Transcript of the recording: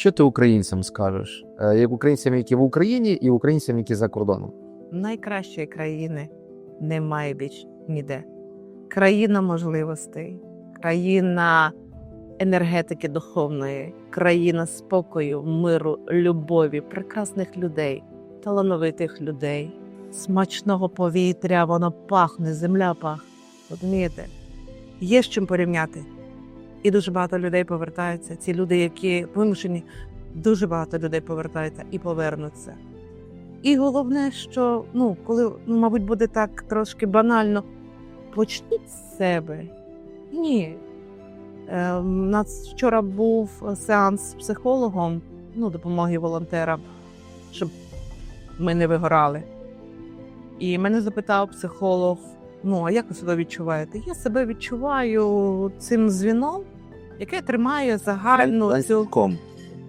Що ти українцям скажеш? Е, Як українцям, які в Україні, і українцям, які за кордоном? Найкращої країни немає більш ніде. Країна можливостей, країна енергетики духовної, країна спокою, миру, любові, прекрасних людей, талановитих людей, смачного повітря, воно пахне, земля пахне. Розумієте? Є з чим порівняти. І дуже багато людей повертаються. Ці люди, які вимушені, дуже багато людей повертаються і повернуться. І головне, що ну, коли, ну, мабуть, буде так трошки банально, почніть з себе. Ні. Е, у нас вчора був сеанс з психологом, ну, допомоги волонтерам, щоб ми не вигорали. І мене запитав психолог: ну, а як ви себе відчуваєте? Я себе відчуваю цим дзвіном, яке тримає загальну цю Ланцюгом.